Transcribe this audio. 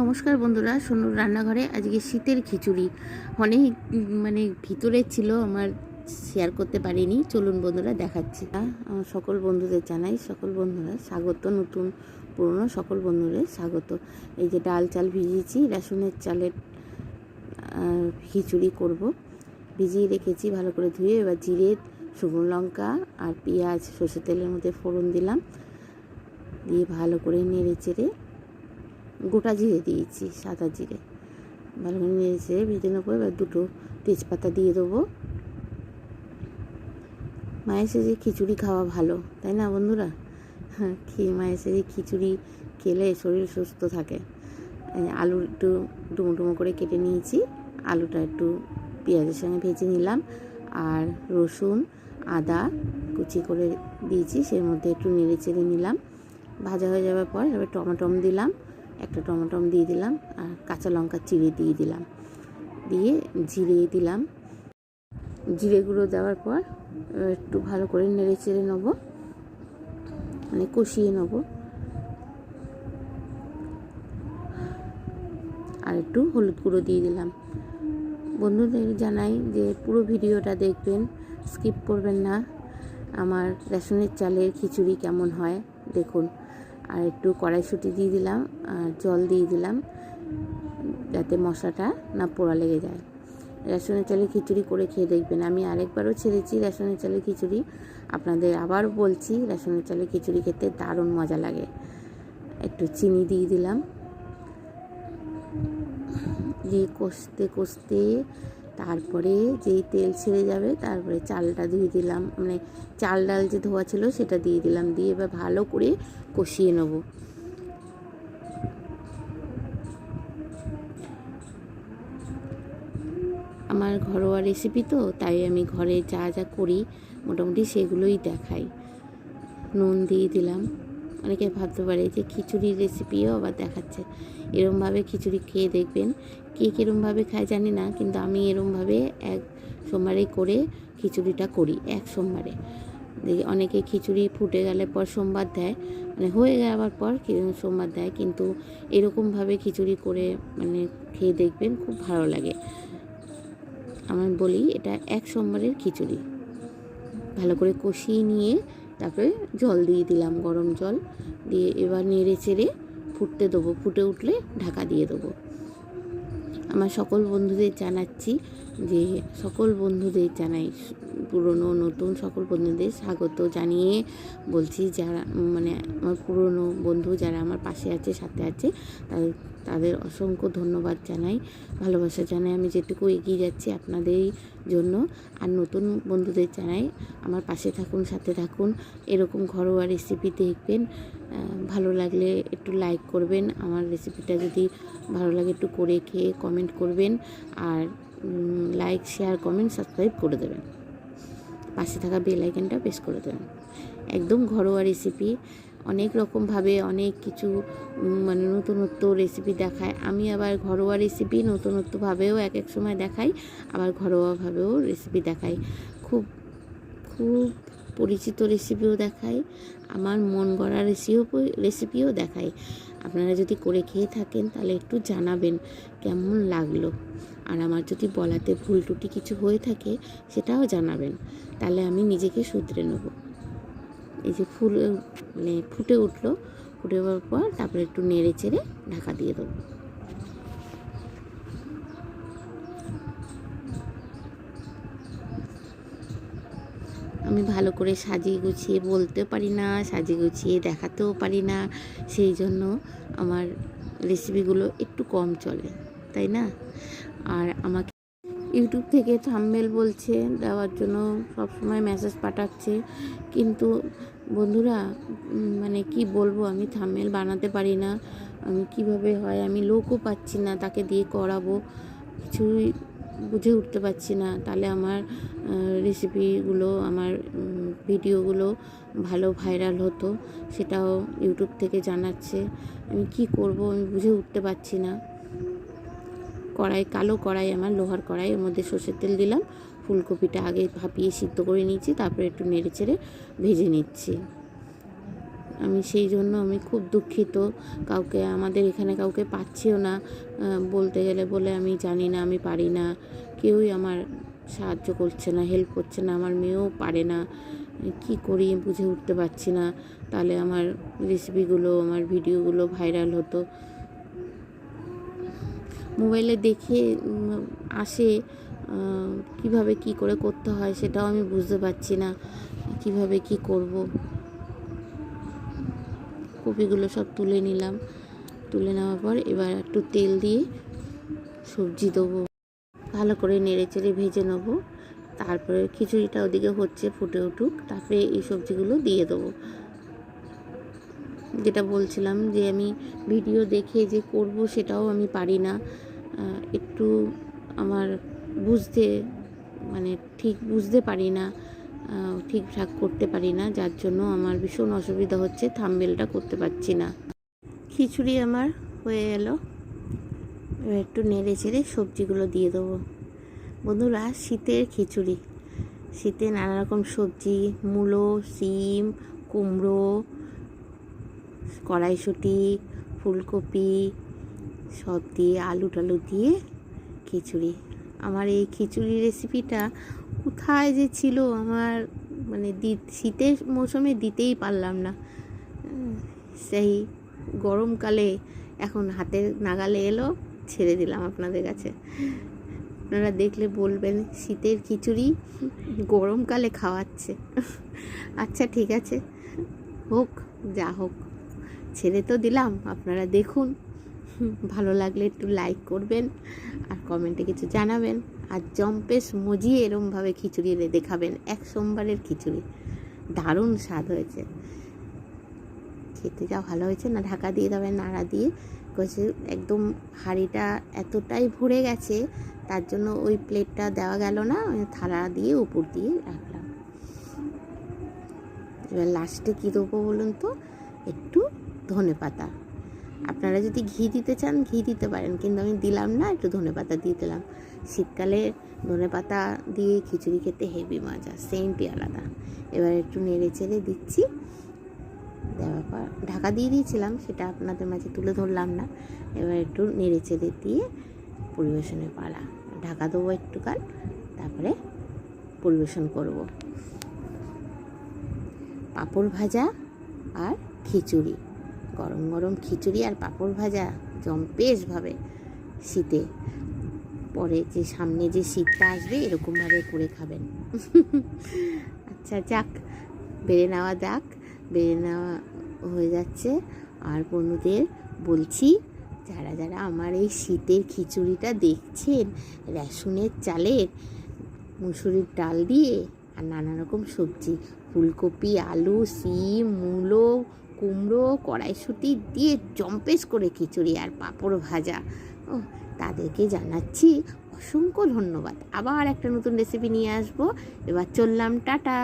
নমস্কার বন্ধুরা, সোনুর রান্নাঘরে আজকে শীতের খিচুড়ি। অনেক মানে ভিতরে ছিল, আমার শেয়ার করতে পারিনি। চলুন বন্ধুরা, দেখাচ্ছি। আমার সকল বন্ধুদের জানাই, সকল বন্ধুরা স্বাগত, নতুন, পুরনো সকল বন্ধুদের স্বাগত। এই যে ডাল চাল ভিজিয়েছি রেশনের চালের খিচুড়ি করব। ভিজিয়ে রেখেছি, ভালো করে ধুয়ে, এবার জিরে, শুকনো লঙ্কা আর পেঁয়াজ, সর্ষের তেলের মধ্যে ফোড়ন দিলাম। দিয়ে ভালো করে নেড়ে চেড়ে গোটা জিরে দিয়েছি, সাদা জিরে। ভালো করে চেড়ে ভেজে নেব, এবার দুটো তেজপাতা দিয়ে দেবো। মায়ের সেজে খিচুড়ি খাওয়া ভালো, তাই না বন্ধুরা? হ্যাঁ খেয়ে মায়ের খিচুড়ি খেলে শরীর সুস্থ থাকে। আলু একটু ডুমো ডুমো করে কেটে নিয়েছি, আলুটা একটু পেঁয়াজের সঙ্গে ভেজে নিলাম, আর রসুন, আদা কুচি করে দিয়েছি, সের মধ্যে একটু নেড়ে চেড়ে নিলাম। ভাজা হয়ে যাওয়ার পর এবার টমাটম দিলাম। একটা টমাটম দিয়ে দিলাম আর কাঁচা লঙ্কা চিড়ে দিয়ে দিলাম। দিয়ে জিরে দিলাম। জিরে গুঁড়ো দেওয়ার পর একটু ভালো করে নেড়ে চেড়ে নেব। মানে কষিয়ে নেব। আর একটু হলুদ গুঁড়ো দিয়ে দিলাম। বন্ধুদের জানাই যে পুরো ভিডিওটা দেখবেন, স্কিপ করবেন না। আমার রেশনের চালের খিচুড়ি কেমন হয়, দেখুন। আর একটু কড়াইশুঁটি দিয়ে দিলাম, আর জল দিয়ে দিলাম, যাতে মশলাটা না পোড়া লেগে যায়। রেশনের চালের খিচুড়ি করে খেয়ে দেখবেন। আমি আরেকবারও ছেড়েছি রেশনের চালের খিচুড়ি। আপনাদের আবার বলছি, রেশনের চালের খিচুড়ি খেতে দারুণ মজা লাগে। একটু চিনি দিয়ে দিলাম। দিয়ে কষতে কষতে তারপরে যেই তেল ছেড়ে যাবে, তারপরে চালটা দিয়ে দিলাম মানে চাল ডাল যে ধোয়া ছিল সেটা দিয়ে দিলাম, দিয়ে এবার ভালো করে কষিয়ে নেব। আমার ঘরোয়া রেসিপি তো, তাই আমি ঘরে যা যা করি মোটামুটি সেগুলোই দেখাই। নুন দিয়ে দিলাম। অনেকে ভাবতে পারে যে খিচুড়ির রেসিপিও আবার দেখাচ্ছে। এরমভাবে খিচুড়ি খেয়ে দেখবেন কে কীরমভাবে খায় জানি না, কিন্তু আমি এরমভাবে এক সোমবারে করে খিচুড়িটা করি, এক সোমবারে। দেখি অনেকে খিচুড়ি ফুটে গেলে পর সোমবার দেয় মানে হয়ে যাওয়ার পর সোমবার দেয়, কিন্তু এরকমভাবে খিচুড়ি করে মানে খেয়ে দেখবেন খুব ভালো লাগে। আমি বলি, এটা এক সোমবারের খিচুড়ি। ভালো করে কষিয়ে নিয়ে তারপরে জল দিয়ে দিলাম, গরম জল। দিয়ে এবার নেড়ে চেড়ে ফুটতে দেবো, ফুটে উঠলে ঢাকা দিয়ে দেবো। আমার সকল বন্ধুদের জানাচ্ছি। যে সকল বন্ধুদের জানাই, পুরনো, নতুন সকল বন্ধুদের স্বাগত জানিয়ে বলছি যারা মানে আমার পুরনো বন্ধু যারা আমার পাশে আছে, সাথে আছে, তাদের তাদের অসংখ্য ধন্যবাদ জানাই, ভালোবাসা জানাই। আমি যেটুকু এগিয়ে যাচ্ছি আপনাদেরই জন্য আর নতুন বন্ধুদের জানাই, আমার পাশে থাকুন, সাথে থাকুন, এরকম ঘরোয়া রেসিপি দেখবেন ভালো লাগলে একটু লাইক করবেন, আমার রেসিপিটা যদি ভালো লাগে একটু করে খেয়ে কমেন্ট করবেন, আর লাইক শেয়ার কমেন্ট সাবস্ক্রাইব করে দেবেন। পাশে থাকা বেল আইকনটা প্রেস করে দেবেন। একদম ঘরোয়া রেসিপি অনেক রকমভাবে অনেক কিছু মানে নতুনত্ব রেসিপি দেখায়। আমি আবার ঘরোয়া রেসিপি নতুনত্বভাবেও এক এক সময় দেখাই, আবার ঘরোয়াভাবেও রেসিপি দেখাই। খুব খুব পরিচিত রেসিপিও দেখাই, আমার মন গড়া রেসিপিও রেসিপিও দেখাই। আপনারা যদি করে খেয়ে থাকেন, তাহলে একটু জানাবেন কেমন লাগল। আর আমার যদি বলাতে ভুল টুটি কিছু হয়ে থাকে, সেটাও জানাবেন। তাহলে আমি নিজেকে শুধরে নেব। এই যে ফুল মানে ফুটে উঠল, ফুটে যাওয়ার পর তারপরে একটু নেড়ে চেড়ে ঢাকা দিয়ে দেবো। আমি ভালো করে সাজিয়ে গুছিয়ে বলতে পারি না, সাজিয়ে গুছিয়ে দেখাতেও পারি না, সেই জন্য আমার রেসিপিগুলো একটু কম চলে, তাই না? আর আমাকে ইউটিউব থেকে থাম্বেল বলছে, দেওয়ার জন্য সবসময় মেসেজ পাঠাচ্ছে। কিন্তু বন্ধুরা মানে কি বলব, আমি থাম্বেল বানাতে পারি না। আমি কীভাবে হয়? আমি লোকও পাচ্ছি না তাকে দিয়ে করাবো। কিছুই বুঝে উঠতে পারছি না। তাহলে আমার রেসিপিগুলো আমার ভিডিওগুলো ভালো ভাইরাল হতো, সেটাও ইউটিউব থেকে জানাচ্ছে। আমি কি করব? আমি বুঝে উঠতে পারছি না। কড়াই, কালো কড়াই আমার, লোহার কড়াই, এর মধ্যে সর্ষের তেল দিলাম। ফুলকপিটা আগে ভাপিয়ে সিদ্ধ করে নিয়েছি, তারপরে একটু নেড়ে চেড়ে ভেজে নিচ্ছি। আমি সেই জন্য আমি খুব দুঃখিত, কাউকে, আমাদের এখানে কাউকে পাচ্ছিও না। বলতে গেলে বলে আমি জানি না, আমি পারি না। কেউই আমার সাহায্য করছে না হেল্প করছে না, আমার মেয়েও পারে না। কি করি বুঝে উঠতে পারছি না। তাহলে আমার রেসিপিগুলো আমার ভিডিওগুলো ভাইরাল হতো। মোবাইলে দেখে আসে কীভাবে কি করে করতে হয় সেটাও আমি বুঝতে পারছি না, কীভাবে কি করব। কপিগুলো সব তুলে নিলাম। তুলে নেওয়ার পর এবার একটু তেল দিয়ে সবজি দেবো। ভালো করে নেড়ে চেড়ে ভেজে নেব। তারপরে খিচুড়িটা ওদিকে হচ্ছে ফুটে উঠুক। তারপরে এই সবজিগুলো দিয়ে দেবো। যেটা বলছিলাম যে আমি ভিডিও দেখে যে করব সেটাও আমি পারি না। একটু আমার বুঝতে মানে ঠিক বুঝতে পারি না ঠিকঠাক করতে পারি না, যার জন্য আমার ভীষণ অসুবিধা হচ্ছে থাম্বেলটা করতে পারছি না। খিচুড়ি আমার হয়ে এলো এবার একটু নেড়ে চেড়ে সবজিগুলো দিয়ে দেবো। বন্ধুরা, শীতের খিচুড়ি। শীতে নানা রকম সবজি, মূলো, সিম, কুমড়ো কড়াইশুঁটি, ফুলকপি সব দিয়ে আলু টালু দিয়ে খিচুড়ি। আমার এই খিচুড়ি রেসিপিটা কোথায় যে ছিল আমার মানে দি, শীতের মৌসুমে দিতেই পারলাম না। সেই গরমকালে এখন হাতের নাগালে এলো, ছেড়ে দিলাম আপনাদের কাছে। আপনারা দেখলে বলবেন, শীতের খিচুড়ি গরমকালে খাওয়াচ্ছে। আচ্ছা ঠিক আছে। হোক, যা হোক। ছেড়ে তো দিলাম, আপনারা দেখুন। ভালো লাগলে একটু লাইক করবেন আর কমেন্টে কিছু জানাবেন। আর জম্পেশ মজিয়ে এরমভাবে খিচুড়ি রেঁধে দেখাবেন, এক সোমবারের খিচুড়ি। দারুণ স্বাদ হয়েছে। খেতে যা ভালো হয়েছে না, ঢাকা দিয়ে দেবে নাড়া দিয়ে কষে একদম হাঁড়িটা এতটাই ভরে গেছে, তার জন্য ওই প্লেটটা দেওয়া গেল না থালা দিয়ে উপর দিয়ে রাখলাম। এবার লাস্টে কী দেবো বলুন তো? একটু ধনে পাতা। আপনারা যদি ঘি দিতে চান, ঘি দিতে পারেন, কিন্তু আমি দিলাম না, একটু ধনে পাতা দিয়ে দিলাম। শীতকালে ধনে পাতা দিয়ে খিচুড়ি খেতে হেভি মজা সেন্টই আলাদা। এবার একটু নেড়ে চেড়ে দিচ্ছি। দেওয়ার পর ঢাকা দিয়ে দিয়েছিলাম, সেটা আপনাদের মাঝে তুলে ধরলাম না। এবার একটু নেড়ে চেড়ে দিয়ে পরিবেশনের পালা। ঢাকা দেবো একটুকাল তারপরে পরিবেশন করব। পাঁপড় ভাজা আর খিচুড়ি। গরম গরম খিচুড়ি আর পাঁপড় ভাজা জম্পেশভাবে শীতে। পরে যে সামনে যে শীতটা আসবে, এরকমভাবে করে খাবেন। আচ্ছা যাক, বেড়ে নেওয়া যাক, বেড়ে নেওয়া হয়ে যাচ্ছে। আর বন্ধুদের বলছি, যারা যারা আমার এই শীতের খিচুড়িটা দেখছেন, রেশনের চালের মুসুরির ডাল দিয়ে আর নানা রকম সবজি, ফুলকপি, আলু সিম মূলো কুমড়ো, কড়াইশুঁটি দিয়ে জম্পেশ করে খিচুড়ি আর পাঁপড় ভাজা। ও তাদেরকে জানাচ্ছি অসংখ্য ধন্যবাদ। আবার একটা নতুন রেসিপি নিয়ে আসব। এবার চললাম, টাটা!